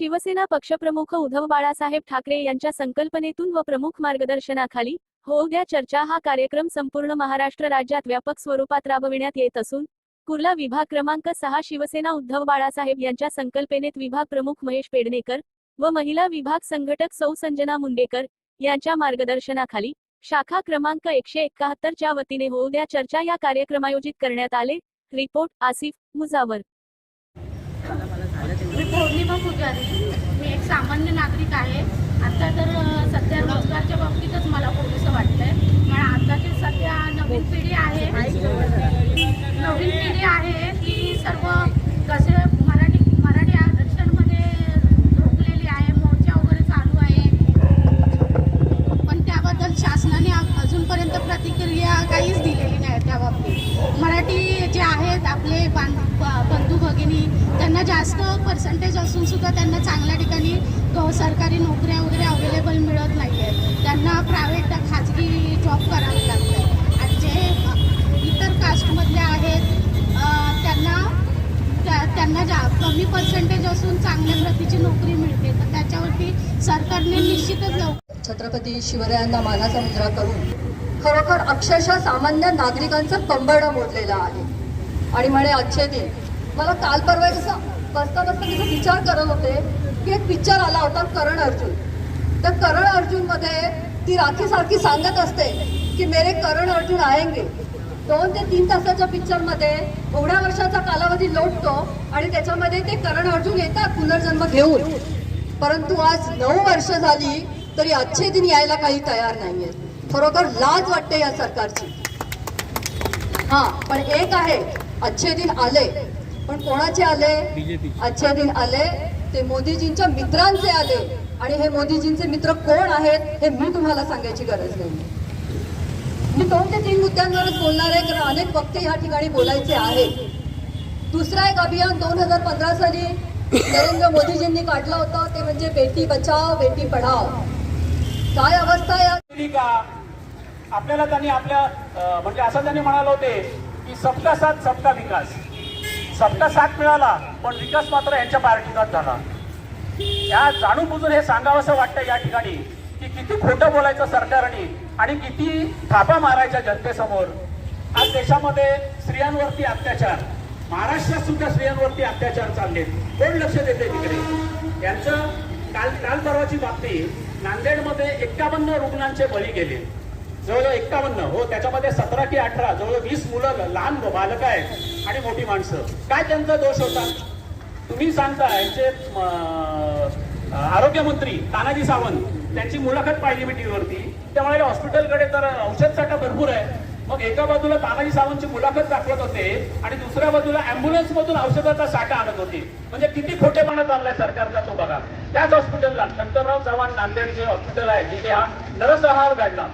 शिवसेना पक्षप्रमुख उद्धव बाळासाहेब ठाकरे यांच्या संकल्पनेतून व प्रमुख मार्गदर्शनाखाली होऊ द्या चर्चा हा कार्यक्रम संपूर्ण महाराष्ट्र राज्यात व्यापक स्वरूपात राबविण्यात येत असून कुर्ला विभाग क्रमांक सहा शिवसेना उद्धव बाळासाहेब यांच्या संकल्पनेत विभाग प्रमुख महेश पेडणेकर व महिला विभाग संघटक सौ संजना मुंडेकर यांच्या मार्गदर्शनाखाली शाखा क्रमांक एकशे एकाहत्तरच्या वतीने होऊ द्या चर्चा या कार्यक्रम आयोजित करण्यात आले. रिपोर्ट आसिफ मुजावर. पौर्णिमा पुजारी मी एक सामान्य नागरिक आहे. आता तर सध्या रोजगारच्या बाबतीतच मला वाटतं वाटतंय. कारण आताची सध्या नवीन पिढी आहे नवीन पिढी आहे ती सर्व कसे मराठी मराठी आरक्षणमध्ये रोखलेली आहे मोर्चा वगैरे चालू आहे. पण त्याबद्दल शासनाने अजूनपर्यंत प्रतिक्रिया काहीच दिली नाही बाबतीत. मराठी जे आहेत आपले बां बंधू भगिनी त्यांना जास्त पर्सेंटेज असून सुद्धा त्यांना चांगल्या ठिकाणी ग- सरकारी नोकऱ्या वगैरे अवेलेबल मिळत नाही आहेत त्यांना प्रायव्हेट खाजगी जॉब करावे लागतात. आणि जे इतर कास्टमधले आहेत त्यांना त्या- त्यांना जा कमी पर्सेंटेज असून चांगल्या प्रतीची नोकरी मिळते. तर त्याच्यावरती सरकारने निश्चितच लवकर छत्रपती शिवरायांना मानाचा मुद्रा करून खरोखर अक्षरशः सामान्य नागरिकांचं कंबरडं मोडलेलं आहे. आणि म्हणे अच्छे दिन. मला काल परवा कसं बसता बसता तिचा विचार करत होते की एक पिक्चर आला होता करण अर्जुन. तर करण अर्जुनमध्ये ती राखीसारखी सांगत असते की मेरे करण अर्जुन आएंगे. दोन ते तीन तासाच्या पिक्चरमध्ये एवढ्या वर्षाचा कालावधी लोटतो आणि त्याच्यामध्ये ते करण अर्जुन येतात पुनर्जन्म घेऊन. परंतु आज नऊ वर्ष झाली तरी अच्छे दिन यायला काही तयार नाही आहेत खरोखर लाज वाटते या सरकारची. हा पण एक आहे अच्छे दिन आले. पण कोणाचे आले? अच्छे दिन आले ते मोदीजींच्या मित्रांचे आले. आणि हे मोदीजींचे मित्र कोण आहेत हे मी तुम्हाला सांगायची गरज नाही. मी दोन ते तीन मुद्द्यांवरच बोलणार आहे कारण अनेक वक्ते या ठिकाणी बोलायचे आहेत. दुसरा एक अभियान दोन हजार पंधरा साली नरेंद्र मोदीजींनी काढलं होतं ते म्हणजे बेटी बचाव बेटी पढाव काय अवस्था या का? आपल्याला त्यांनी आपल्या म्हणजे असं त्यांनी म्हणाले होते की सबका साथ सबका विकास. सबका साथ मिळाला पण विकास मात्र यांच्या पार्टीचाच झाला. या जाणून बुजून हे सांगावंसं वाटतं या ठिकाणी की किती खोटं बोलायचं सरकारने आणि किती थापा मारायच्या जनतेसमोर. आज देशामध्ये स्त्रियांवरती अत्याचार महाराष्ट्रात सुद्धा स्त्रियांवरती अत्याचार चाललेत. कोण लक्ष देते तिकडे? यांचं काल काल परवाची बातमी नांदेडमध्ये एक्कावन्न रुग्णांचे बळी गेले. जवळजवळ एक्कावन्न हो त्याच्यामध्ये सतरा की अठरा जवळ वीस मुलं लहान बालक आहेत आणि मोठी माणसं. काय त्यांचा दोष होता? तुम्ही सांगता यांचे आरोग्यमंत्री तानाजी सावंत त्यांची मुलाखत पाहिली मी टीव्हीवरती. त्यामुळे हॉस्पिटलकडे तर औषध साठा भरपूर आहे. मग एका बाजूला तानाजी सावंतची मुलाखत दाखवत होते आणि दुसऱ्या बाजूला अँब्युलन्स मधून औषधाचा साठा आणत होते. म्हणजे किती खोटेपणा चाललाय सरकारचा तो बघा. त्याच हॉस्पिटलला शंकरराव चव्हाण नांदेड जे हॉस्पिटल आहे जिथे हा नरसंहार घडला.